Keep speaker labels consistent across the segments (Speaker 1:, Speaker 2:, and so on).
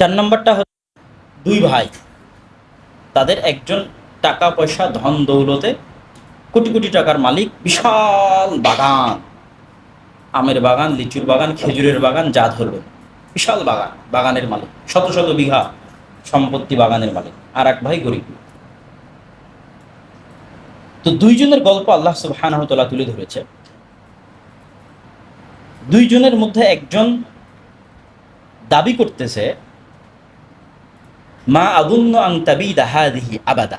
Speaker 1: চার নম্বরটা হচ্ছে দুই ভাই। তাদের একজন টাকা পয়সা, ধন, দৌলতে কোটি কোটি টাকার মালিক, বিশাল বাগান। আমের বাগান, লিচুর বাগান, খেজুরের বাগান, যা ধরবে। বিশাল বাগান, বাগানের মালিক, শত শত বিঘা সম্পত্তি বাগানের মালিক, আর এক ভাই গরিব। তো দুইজনের গল্প আল্লাহ সুবহানাহু তাআলা তুলে ধরেছে। দুইজনের মধ্যে একজন দাবি করতেছে মা আগুন্য আং তাবি দাহাদিহি আবাদা।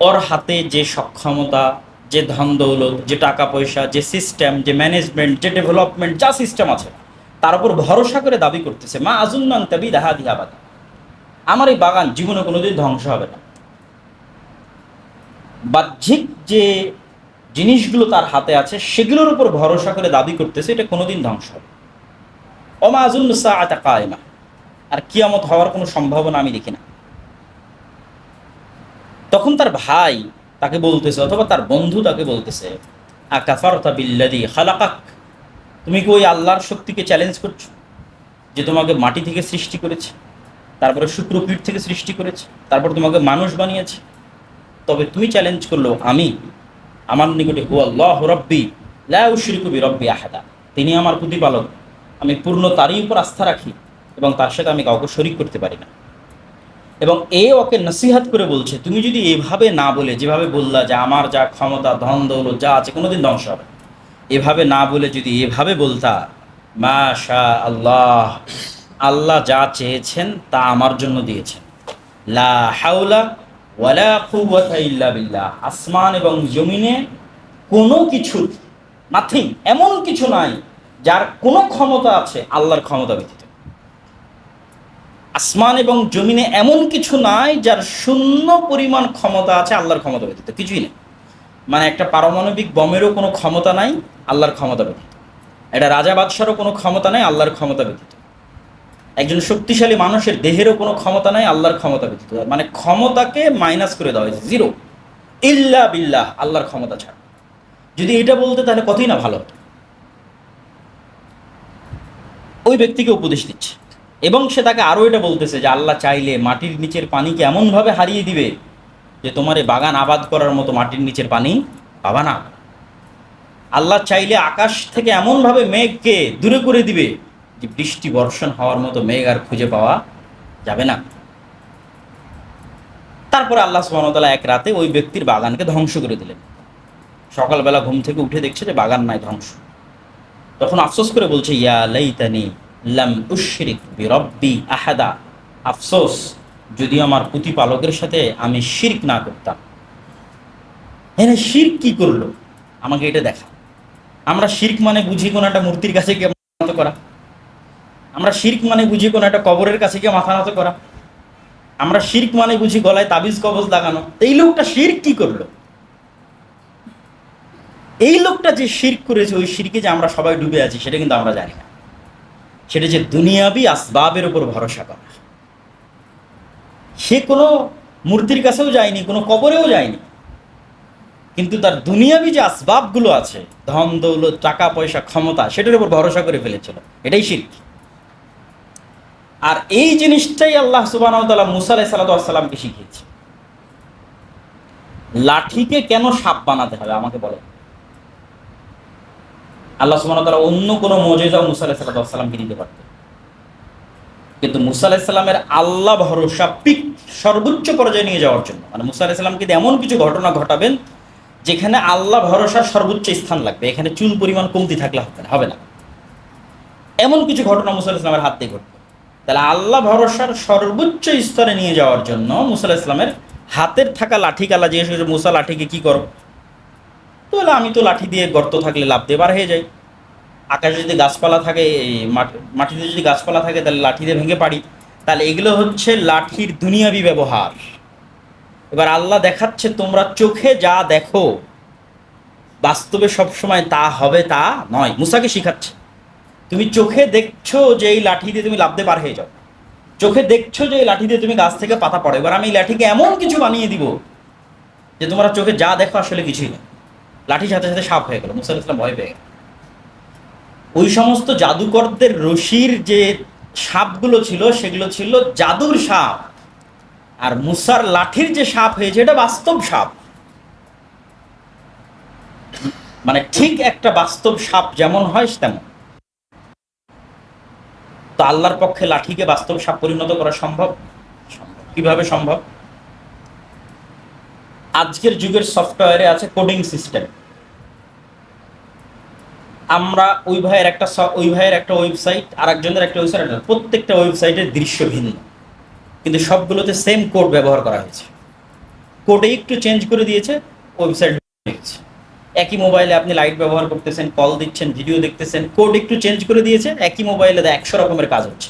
Speaker 1: ওর হাতে যে সক্ষমতা, যে ধন দৌলত, যে টাকা পয়সা, যে সিস্টেম যে ম্যানেজমেন্ট যে ডেভেলপমেন্ট যা সিস্টেম আছে, তার উপর ভরসা করে দাবি করতেছে, মা আজুন্ন আং তাবি দাহাদিহি আবাদা। আমার এই বাগান জীবনে কোনোদিন ধ্বংস হবে না। বাহ্যিক যে জিনিসগুলো তার হাতে আছে, সেগুলোর উপর ভরসা করে দাবি করতেছে, এটা কোনোদিন ধ্বংস হবে অমা আজুল সাআতা কায়মা। আর কিয়ামত হওয়ার কোনো সম্ভাবনা আমি দেখি না। তখন তার ভাই তাকে বলতেছে, অথবা তার বন্ধু তাকে বলতেছে আকাফারতা বিল্লাদি খালাকাক? তুমি কি ওই আল্লাহর শক্তিকে চ্যালেঞ্জ করছ, যে তোমাকে মাটি থেকে সৃষ্টি করেছে, তারপরে শুক্রপীঠ থেকে সৃষ্টি করেছে, তারপর তোমাকে মানুষ বানিয়েছে? তবে তুমি চ্যালেঞ্জ করল, আমি, আমার নিকটে হু আল্লাহ রব্বি, লা উশরিকু বি রব্বি আহাদা। তিনি আমার প্রতিপালক। আমি পূর্ণ তারই উপর আস্থা রাখি। এবং তার সাথে আমি কাউকে শরিক করতে পারি না। এবং এ ওকে নসিহাত করে বলছে, তুমি যদি এভাবে না বলে, যেভাবে বললা যে আমার যা ক্ষমতা, ধন, দৌলত, যা আছে, কোনোদিন ধ্বংস হবে এভাবে না বলে যদি এভাবে বলতা মা শাহ আল্লাহ আল্লাহ যা চেয়েছেন তা আমার জন্য দিয়েছেন। লা ইল্লা বিল্লাহ। আসমান এবং জমিনে কোনো কিছু নাথিং এমন কিছু নাই, যার কোনো ক্ষমতা আছে, আল্লাহর ক্ষমতা ব্যতীত। আসমান এবং জমিনে এমন কিছু নাই যার শূন্য পরিমাণ ক্ষমতা আছে আল্লাহর ক্ষমতা ব্যতীত, কিছুই নেই। মানে একটা পারমাণবিক বমেরও কোনো ক্ষমতা নাই, আল্লাহর ক্ষমতা ব্যতীত। একটা রাজা বাদশারও কোনো ক্ষমতা নাই, আল্লাহর ক্ষমতা ব্যতীত। একজন শক্তিশালী মানুষের দেহেরও কোনো ক্ষমতা নাই, আল্লাহর ক্ষমতা ব্যতীত। মানে ক্ষমতাকে মাইনাস করে দেওয়া হয়েছে জিরো ইল্লা বিল্লাহ, আল্লাহর ক্ষমতা ছাড়া। যদি এটা বলতে তাহলে কতই না ভালো ওই ব্যক্তিকে উপদেশ দিচ্ছে। এবং সে তাকে আরও এটা বলতেছে যে, আল্লাহ চাইলে মাটির নিচের পানিকে এমনভাবে হারিয়ে দিবে যে, তোমার এই বাগান আবাদ করার মতো মাটির নিচের পানি পাবা না। আল্লাহ চাইলে আকাশ থেকে এমনভাবে মেঘকে দূরে করে দিবে যে, বৃষ্টি বর্ষণ হওয়ার মতো মেঘ আর খুঁজে পাওয়া যাবে না। তারপরে আল্লাহ সুবাহতাল্লাহ এক রাতে ওই ব্যক্তির বাগানকে ধ্বংস করে দিলেন। সকালবেলা ঘুম থেকে উঠে দেখছে যে, বাগান নাই ধ্বংস। তখন আফসোস করে বলছে, ইয়া লাইতানি লাম উশরিক বিরব্বি আহাদা। আফসোস, যদি আমার প্রতিপালকের সাথে আমি শিরক না করতাম। হ্যাঁ শিরক কি করল? আমাকে এটা দেখা আমরা শিরক মানে বুঝি কোনো একটা মূর্তির কাছে গিয়ে মাথা নত করা? আমরা শিরক মানে বুঝি কোনো একটা কবরের কাছে গিয়ে মাথা নত করা? আমরা শিরক মানে বুঝি গলায় তাবিজ, কবজ লাগানো? এই লোকটা শিরক কি করল? এই লোকটা যে শিরক করেছে, ওই শিরকে যে আমরা সবাই ডুবে আছি, সেটা কিন্তু আমরা জানি না। সেটা যে দুনিয়াবি আসবাবের উপর ভরসা করা। সে কোনো মূর্তির কাছেও যায়নি, কোনো কবরেও যায়নি। কিন্তু তার দুনিয়াবি যে আসবাবগুলো আছে, ধন, দৌলত, টাকা, পয়সা, ক্ষমতা, সেটার উপর ভরসা করে ফেলেছিল। এটাই শির্ক। আর এই জিনিসটাই আল্লাহ সুবাহ মুসা আলাই শিখিয়েছে। লাঠিকে কেন সাপ বানাতে হবে আমাকে বলে। আল্লাহ সুবাহ অন্য কোনো মজেজাও মুসা আলাই সাল্লাতামকে দিতে পারতেন কিন্তু মুসা আলাহিসাল্লামের আল্লাহ ভরসা পিক সর্বোচ্চ পর্যায়ে নিয়ে যাওয়ার জন্য। মানে মুসা আলাহিসাল্লামকে এমন কিছু ঘটনা ঘটাবেন, যেখানে আল্লাহ ভরসার সর্বোচ্চ স্থান লাগবে। এখানে চুল পরিমাণ কমতি থাকলে হবে না এমন কিছু ঘটনা মুসা ইসলামের হাত দিয়ে ঘটবে। তাহলে আল্লাহ ভরসার সর্বোচ্চ স্তরে নিয়ে যাওয়ার জন্য মুসা ইসলামের হাতের থাকা লাঠি কালা করছে মুসা লাঠিকে কি করো তো বলে আমি তো লাঠি দিয়ে গর্ত থাকলে লাভ দিয়ে বার হয়ে যাই আকাশে যদি গাছপালা থাকে মাটিতে যদি গাছপালা থাকে, তাহলে লাঠি দিয়ে ভেঙে পারি তাহলে এগুলো হচ্ছে লাঠির দুনিয়াবি ব্যবহার। এবার আল্লাহ দেখাচ্ছে, তোমরা চোখে যা দেখো, বাস্তবে সবসময় তা হবে, তা নয়। মুসাকে শিখাচ্ছে, তুমি চোখে দেখছ যে এই লাঠি দিয়ে তুমি লাভতে পার হয়ে যাও। চোখে দেখছ যে এই লাঠি দিয়ে তুমি গাছ থেকে পাতা পড়ো। এবার আমি এই লাঠিকে এমন কিছু বানিয়ে দিব, যে তোমরা চোখে যা দেখো, আসলে কিছুই না লাঠির সাথে সাথে সাপ হয়ে গেল, মুসা ইসলাম ভয় পেয়ে গেল ওই সমস্ত জাদুকরদের রশির যে সাপগুলো ছিল, সেগুলো ছিল জাদুর সাপ। আর মুসার লাঠির যে সাপ হয়েছে, এটা বাস্তব সাপ। মানে ঠিক একটা বাস্তব সাপ যেমন হয়, তেমন। তো আল্লাহর পক্ষে লাঠিকে বাস্তব সাপ পরিণত করা সম্ভব? সম্ভব। কীভাবে সম্ভব? আজকের যুগের সফটওয়্যারে আছে কোডিং সিস্টেম আমরা ওই ভাইয়ের একটা ওই ভাইয়ের একটা ওয়েবসাইট আর একজনের একটা ওয়েবসাইট প্রত্যেকটা ওয়েবসাইটের দৃশ্য ভিন্ন। কিন্তু সবগুলোতে সেম কোড ব্যবহার করা হয়েছে। কোডে একটু চেঞ্জ করে দিয়েছে ওয়েবসাইট হয়েছে একই মোবাইলে আপনি লাইট ব্যবহার করতেছেন কল দিচ্ছেন ভিডিও দেখতেছেন কোড একটু চেঞ্জ করে দিয়েছে, একই মোবাইলে একশো রকমের কাজ হচ্ছে।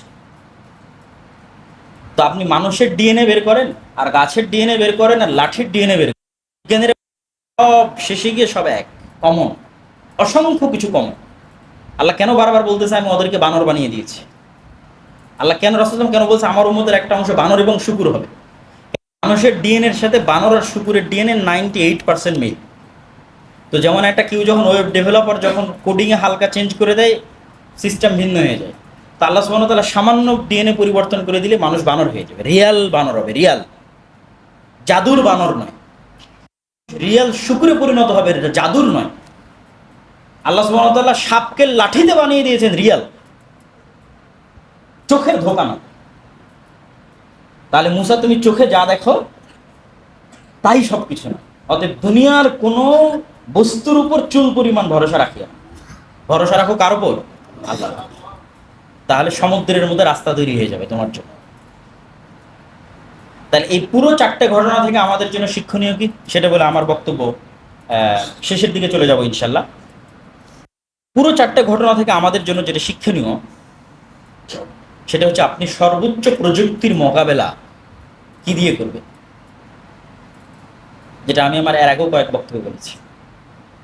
Speaker 1: তো আপনি মানুষের ডিএনএ বের করেন আর গাছের ডিএনএ বের করেন আর লাঠির ডিএনএ বের করেন। সব শেষে গিয়ে সব এক কমন অসংখ্য কিছু কমন আল্লাহ কেন বারবার বলতেছে আমি ওদেরকে বানর বানিয়ে দিয়েছি? আল্লাহ কেন রাসুলাম কেন বলছে আমার উম্মতের একটা অংশ বানর এবং শুকুর হবে? মানুষের ডিএনএর সাথে বানর আর শুকুরের ডিএনএ নাইনটি এইট পার্সেন্ট মিল। তো যেমন একটা কেউ যখন ওয়েব ডেভেলপার যখন কোডিংয়ে হালকা চেঞ্জ করে দেয় সিস্টেম ভিন্ন হয়ে যায়। আল্লাহ সুবহানাহু ওয়া তাআলা সামান্য ডিএনএ পরিবর্তন করে দিলে মানুষ বানর হয়ে যাবে। রিয়াল বানর হবে, রিয়াল। জাদুর বানর নয়। রিয়াল শুকুরে পরিণত হবে জাদুর নয়। আল্লাহ ওয়া সাপকে লাঠিতে বানিয়ে দিয়েছেন, রিয়াল। চোখের ধোকা তাহলে মুসা, তুমি চোখে যা দেখো, তাই সব কিছু না অতএব দুনিয়ার কোনো বস্তুর উপর চুল পরিমাণ ভরসা রাখিও ভরসা রাখো কার উপর? আল্লাহ তাহলে সমুদ্রের মধ্যে রাস্তা তৈরি হয়ে যাবে তোমার জন্য। তাহলে এই পুরো চারটে ঘটনা থেকে আমাদের জন্য শিক্ষণীয় কি? সেটা বলে আমার বক্তব্য শেষের দিকে চলে যাব ইনশাল্লাহ। পুরো চারটে ঘটনা থেকে আমাদের জন্য যেটা শিক্ষণীয়, সেটা হচ্ছে আপনি সর্বোচ্চ প্রযুক্তির মোকাবেলা কি দিয়ে করবেন? যেটা আমি আমার এর আগেও কয়েক বক্তব্য বলেছি।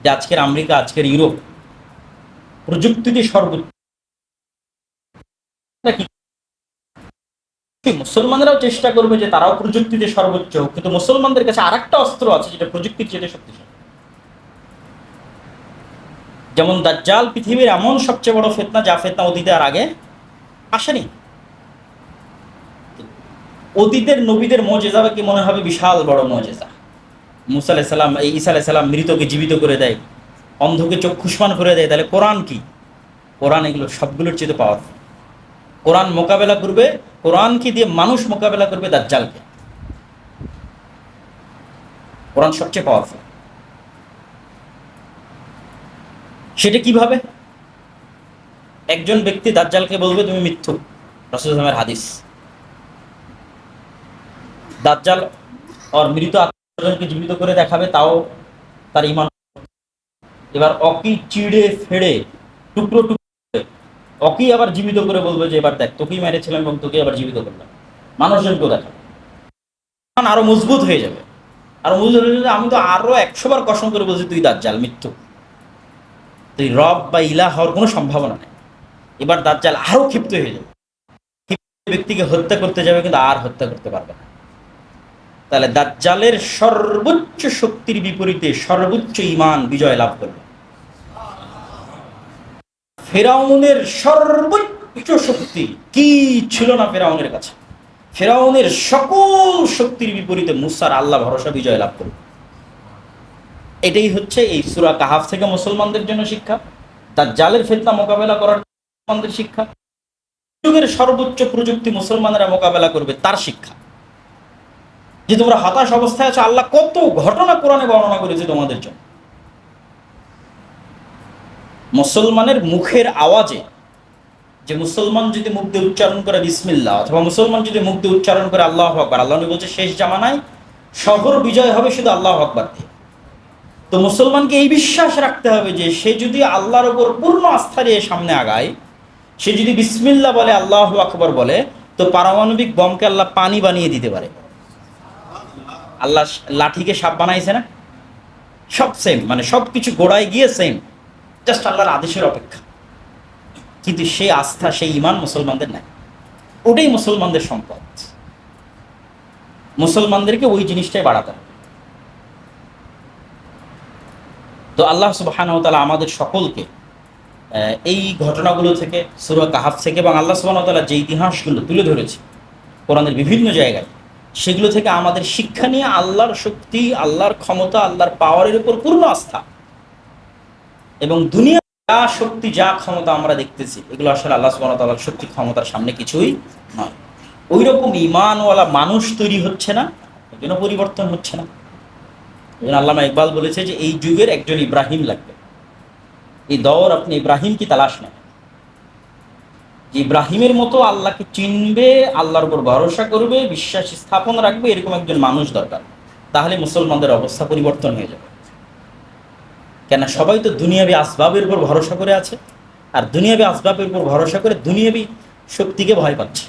Speaker 1: যে আজকের আমেরিকা, আজকের ইউরোপ প্রযুক্তিতে সর্বোচ্চ মুসলমানরাও চেষ্টা করবে যে তারাও প্রযুক্তিতে সর্বোচ্চ হোক, কিন্তু মুসলমানদের কাছে আর একটা অস্ত্র আছে যেটা প্রযুক্তির চেয়ে শক্তিশালী। যেমন দাজ্জাল পৃথিবীর এমন সবচেয়ে বড় ফেতনা যা ফেতনা অতীতে আর আগে আসেনি। অতীতের নবীদের মজেজা কি মনে হবে? বিশাল বড় মজেজা। মুসা আলাইসাল্লাম এই ঈসা আলাইসাল্লাম মৃতকে জীবিত করে দেয়, অন্ধকে চক্ষুষ্মান করে দেয়। তাহলে কোরআন কি? কোরআন এগুলো সবগুলোর চেয়ে পাওয়ারফুল কোরআন মোকাবেলা করবে, কোরআনকে দিয়ে মানুষ মোকাবেলা করবে দাজ্জালকে। কোরআন সবচেয়ে পাওয়ারফুল সেটা কীভাবে? একজন ব্যক্তি দাজ্জালকে বলবে, তুমি মিথ্যু। রসুল ইসলামের হাদিস। দাজ্জাল ওর মৃত আত্মজনকে জীবিত করে দেখাবে, তাও তার ইমান। এবার অকি চিড়ে ফেড়ে টুকরো টুকরো অকি আবার জীবিত করে বলবে যে, এবার দেখ, তোকেই মেরেছিলাম এবং তোকে আবার জীবিত করলাম। মানুষজনকেও দেখাবে তখন আরও মজবুত হয়ে যাবে। আর মজবুত হয়ে যাবে, আমি তো আরও একশো বার কসম করে বলছি, তুই দাজ্জাল, মৃত্যু। তুই রব বা ইলা হওয়ার কোনো সম্ভাবনা নেই। এবার দাজ্জাল আরও ক্ষিপ্ত হয়ে যাবে। ব্যক্তিকে হত্যা করতে যাবে, কিন্তু আর হত্যা করতে পারবে না। তাহলে দাজ্জালের সর্বোচ্চ শক্তির বিপরীতে সর্বোচ্চ ইমান বিজয় লাভ করবে। ফেরাউনের সর্বোচ্চ শক্তি কি ছিল না ফেরাউনের কাছে? ফেরাউনের সকল শক্তির বিপরীতে মুসার আল্লাহ ভরসা বিজয় লাভ করবে এটাই হচ্ছে এই সুরা কাহাফ থেকে মুসলমানদের জন্য শিক্ষা। দাজ্জালের ফেতনা মোকাবেলা করার মুসলমানদের শিক্ষা। যুগের সর্বোচ্চ প্রযুক্তি মুসলমানেরা মোকাবেলা করবে, তার শিক্ষা। যে তোমরা হতাশ অবস্থায় আছো, আল্লাহ কত ঘটনা কোরআনে বর্ণনা করেছে তোমাদের জন্য। মুসলমানের মুখের আওয়াজে, যে মুসলমান যদি দিয়ে উচ্চারণ করে বিসমিল্লাহ, অথবা মুসলমান যদি দিয়ে উচ্চারণ করে আল্লাহ আকবার, আল্লাহ বলছে শেষ জামানায় শহর বিজয় হবে শুধু আল্লাহ আকবার দিয়ে। তো মুসলমানকে এই বিশ্বাস রাখতে হবে যে সে যদি আল্লাহর ওপর পূর্ণ আস্থা দিয়ে সামনে আগায়, সে যদি বিসমিল্লা বলে, আল্লাহ আকবর বলে, তো পারমাণবিক বমকে আল্লাহ পানি বানিয়ে দিতে পারে। আল্লাহ লাঠিকে সাপ বানাইছে না? সব সেম মানে সব কিছু গোড়ায় গিয়ে সেম জাস্ট আল্লাহর আদেশের অপেক্ষা। কিন্তু সেই আস্থা, সেই ইমান মুসলমানদের নাই। ওটাই মুসলমানদের সম্পদ। মুসলমানদেরকে ওই জিনিসটাই বাড়াতে হবে। তো আল্লাহ সুবাহান তালা আমাদের সকলকে এই ঘটনাগুলো থেকে, সুরা কাহাফ থেকে এবং আল্লাহ সুবাহ তালা যে ইতিহাসগুলো তুলে ধরেছে, কোরআনের বিভিন্ন জায়গায়, সেগুলো থেকে আমাদের শিক্ষা নিয়ে আল্লাহর শক্তি, আল্লাহর ক্ষমতা, আল্লাহর পাওয়ারের উপর পূর্ণ আস্থা। এবং দুনিয়া যা শক্তি, যা ক্ষমতা আমরা দেখতেছি, এগুলো আসলে আল্লাহ সুবাহ তাল্লাহর শক্তি, ক্ষমতার সামনে কিছুই নয়। ওই রকম ইমানওয়ালা মানুষ তৈরি হচ্ছে না জন্য পরিবর্তন হচ্ছে না। জন্য আল্লামা ইকবাল বলেছে যে, এই যুগের একজন ইব্রাহিম লাগবে। এই দৌর আপনি ইব্রাহিম কি তালাশ নেন? ইব্রাহিমের মতো আল্লাহকে চিনবে, আল্লাহর উপর ভরসা করবে, বিশ্বাস স্থাপন রাখবে, এরকম একজন মানুষ দরকার। তাহলে মুসলমানদের অবস্থা পরিবর্তন হয়ে যাবে। কেন সবাই তো দুনিয়াবি আসবাবের উপর ভরসা করে আছে, আর দুনিয়াবি আসবাবের উপর ভরসা করে দুনিয়াবি শক্তিকে ভয় পাচ্ছে।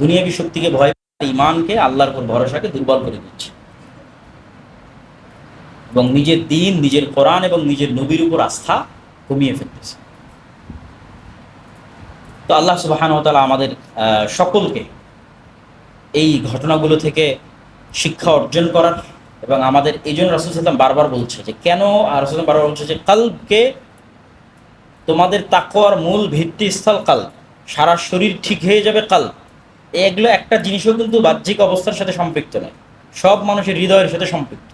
Speaker 1: দুনিয়াবি শক্তিকে ভয় ইমানকে আল্লাহর উপর ভরসাকে দুর্বল করে দিচ্ছে। এবং নিজের দিন, নিজের কোরআন এবং নিজের নবীর উপর আস্থা কমিয়ে ফেলতেছে। তো আল্লাহ সুবাহান তালা আমাদের সকলকে এই ঘটনাগুলো থেকে শিক্ষা অর্জন করার এবং আমাদের এই জন্য রাসুল সাল্লাম বারবার বলছে যে, কেন? রাসুল বারবার বলছে যে কালকে তোমাদের তাকওয়ার মূল ভিত্তিস্থল কাল। সারা শরীর ঠিক হয়ে যাবে কাল। এগুলো একটা জিনিসও কিন্তু বাহ্যিক অবস্থার সাথে সম্পৃক্ত নয়। সব মানুষের হৃদয়ের সাথে সম্পৃক্ত।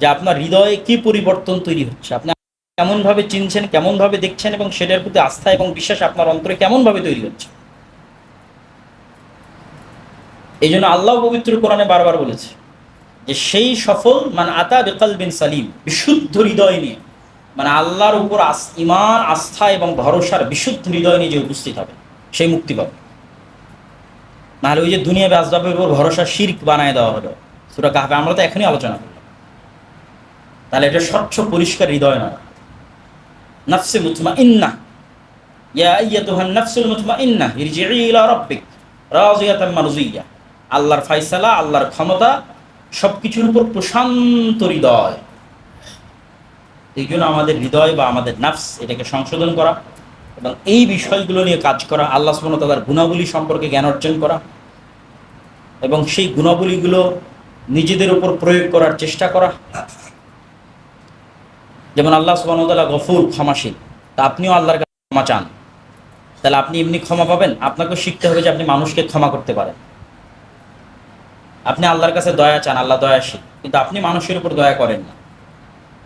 Speaker 1: যে আপনার হৃদয়ে কি পরিবর্তন তৈরি হচ্ছে, আপনি কেমনভাবে চিনছেন, কেমনভাবে দেখছেন এবং সেটার প্রতি আস্থা এবং বিশ্বাস আপনার অন্তরে কেমনভাবে তৈরি হচ্ছে? এই জন্য আল্লাহ পবিত্র কোরআনে বারবার বলেছে যে সেই সফল মানে আতা বেকাল বিন সালিম, বিশুদ্ধ হৃদয় নিয়ে মানে আল্লাহর উপর আস ইমান আস্থা এবং ভরসার বিশুদ্ধ হৃদয় নিয়ে যে উপস্থিত হবে, সেই মুক্তি পাবে। নাহলে ওই যে দুনিয়া আসবাবের উপর ভরসা শির্ক বানায় দেওয়া হলো। সুরা কাহাবে আমরা তো এখনই আলোচনা করলাম। তাহলে এটা স্বচ্ছ, পরিষ্কার হৃদয় নয়। নফসে মুতমা ইন্না ইয়া আইয়াতুহান নাফসুল মুতমা ইন্না ইরজিই ইলা রাব্বিক রাজিয়াতাম আল্লাহর ফায়সালা, আল্লাহর ক্ষমতা সবকিছুর উপর প্রশান্ত হৃদয়। এই জন্য আমাদের হৃদয় বা আমাদের নাফস এটাকে সংশোধন করা এবং এই বিষয়গুলো নিয়ে কাজ করা, আল্লাহ ওয়া তাআলার গুণাবলী সম্পর্কে জ্ঞান অর্জন করা এবং সেই গুণাবলীগুলো নিজেদের উপর প্রয়োগ করার চেষ্টা করা। যেমন আল্লাহ তাআলা গফুর, ক্ষমাশীল। তা আপনিও আল্লাহর কাছে ক্ষমা চান। তাহলে আপনি এমনি ক্ষমা পাবেন? আপনাকেও শিখতে হবে যে আপনি মানুষকে ক্ষমা করতে পারেন। আপনি আল্লাহর কাছে দয়া চান, আল্লাহ দয়াশীল। কিন্তু আপনি মানুষের উপর দয়া করেন না।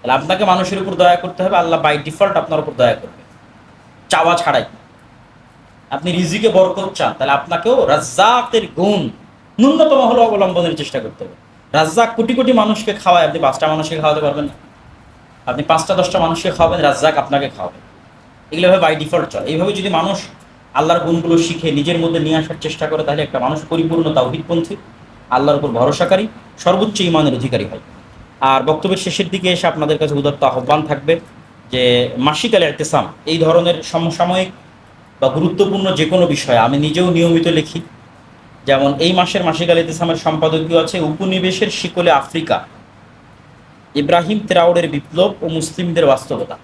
Speaker 1: তাহলে আপনাকে মানুষের উপর দয়া করতে হবে, আল্লাহ বাই ডিফল্ট আপনার উপর দয়া করবে। চাওয়া ছাড়াই। আপনি রিজিকে বরকত চান, তাহলে আপনাকেও রাজ্জাকের গুণ ন্যূনতম হলো অবলম্বনের চেষ্টা করতে হবে। রাজ্জাক কোটি কোটি মানুষকে খাওয়ায়, আপনি পাঁচটা মানুষকে খাওয়াতে পারবেন না। আপনি পাঁচটা, দশটা মানুষকে খাওয়াবেন, রাজ্জাক আপনাকে খাওয়াবে। এগুলোভাবে বাই ডিফল্ট চলে। এইভাবে যদি মানুষ আল্লাহর গুণগুলো শিখে নিজের মধ্যে নিয়ে আসার চেষ্টা করে, তাহলে একটা মানুষ পরিপূর্ণ তাওহিদপন্থী। আল্লাহর উপর ভরসাকারী, সর্বোচ্চ ইমানের অধিকারী হয়। আর বক্তব্যের শেষের দিকে এসে আপনাদের কাছে উদাত্ত আহ্বান থাকবে যে মাসিক আল এতেসাম এই ধরনের সমসাময়িক বা গুরুত্বপূর্ণ যে কোনো বিষয়ে আমি নিজেও নিয়মিত লিখি। যেমন এই মাসের মাসিক আল ইতেসামের সম্পাদকীয় আছে? উপনিবেশের শিকলে আফ্রিকা। ইব্রাহিম তেরাউডের বিপ্লব ও মুসলিমদের বাস্তবতা।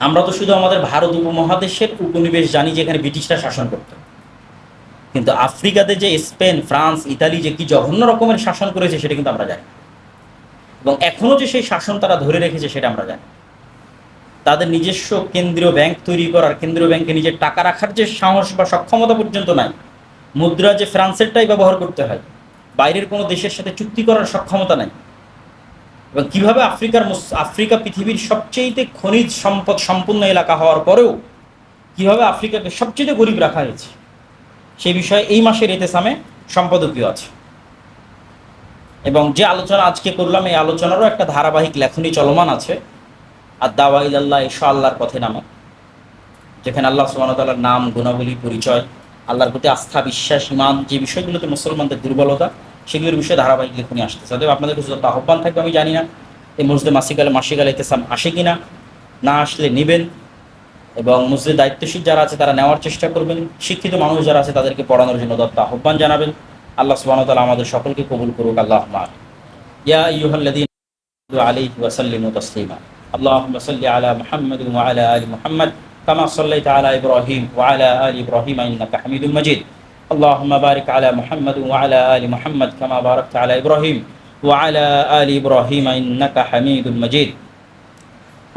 Speaker 1: আমরা তো শুধু আমাদের ভারত উপমহাদেশের উপনিবেশ জানি যেখানে ব্রিটিশরা শাসন করত। কিন্তু আফ্রিকাতে যে স্পেন, ফ্রান্স, ইতালি যে কি জঘন্য রকমের শাসন করেছে সেটা কিন্তু আমরা জানি। এবং এখনও যে সেই শাসন তারা ধরে রেখেছে সেটা আমরা জানি। তাদের নিজস্ব কেন্দ্রীয় ব্যাংক তৈরি করার, কেন্দ্রীয় ব্যাংকে নিজের টাকা রাখার যে সাহস বা সক্ষমতা পর্যন্ত নাই, মুদ্রা যে ফ্রান্সেরটাই ব্যবহার করতে হয়, বাইরের কোনো দেশের সাথে চুক্তি করার সক্ষমতা নাই। এবং কীভাবে আফ্রিকার আফ্রিকা পৃথিবীর সবচেয়ে খনিজ সম্পদ সম্পূর্ণ এলাকা হওয়ার পরেও কীভাবে আফ্রিকাকে সবচেয়ে গরিব রাখা হয়েছে? সেই বিষয়ে এই মাসের এতেসামে সম্পাদকীয় আছে। এবং যে আলোচনা আজকে করলাম, এই আলোচনারও একটা ধারাবাহিক লেখনী চলমান আছে আর দাওয়া ইল্লাহ ঈশা আল্লাহর পথে নামে যেখানে আল্লাহ ওয়া নাম, গুণাবলী, পরিচয়, আল্লাহর প্রতি আস্থা, বিশ্বাস ইমান যে বিষয়গুলোতে মুসলমানদের দুর্বলতা, সেগুলোর বিষয়ে ধারাবাহিক লেখনী আসতেছে অতএব আপনাদের কিছু আহ্বান থাকবে, আমি জানি না, এই মসজিদে মাসিকালে মাসিকালে ইতেসাম আসে কিনা, না আসলে নেবেন এবং মসজিদ দায়িত্বশীল যারা আছে তারা নেওয়ার চেষ্টা করবেন শিক্ষিত মানুষ যারা আছে তাদেরকে পড়ানোর জন্য দত্ত আহ্বান জানাবেন আল্লাহ সুবহানাহু ওয়া তাআলা আমাদের সকলকে কবুল করুক আল্লাহ ইয়া আইয়ুহাল্লাযীনা عليه وسلموا تسليما اللهم صل على محمد وعلى ال محمد كما صليت على ابراهيم وعلى ال ابراهيم انك حميد مجيد اللهم بارك على محمد وعلى ال محمد كما باركت على ابراهيم وعلى ال ابراهيم انك حميد مجيد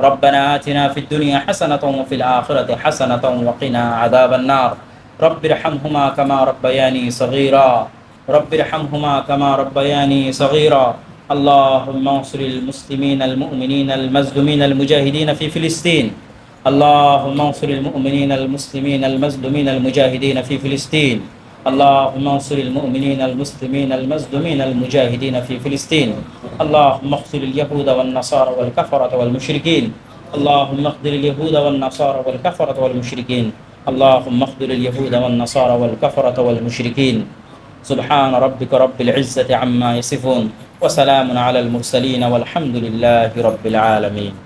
Speaker 1: ربنا آتنا في الدنيا حسنة وفي الآخرة حسنة وقنا عذاب النار. رب ارحمهما كما ربياني صغيرا. رب ارحمهما كما ربياني صغيرا. اللهم انصر المسلمين المؤمنين المظلومين المجاهدين في فلسطين. اللهم انصر المؤمنين المسلمين المظلومين المجاهدين في فلسطين. اللهم انصر المؤمنين المسلمين المظلومين المجاهدين في فلسطين. اللهم اقتل اليهود والنصارى والكفرة والمشركين. اللهم اقتل اليهود والنصارى والكفرة والمشركين. اللهم اقتل اليهود والنصارى والكفرة والمشركين. سبحان ربك رب العزة عما يصفون. وسلام على المرسلين والحمد لله رب العالمين.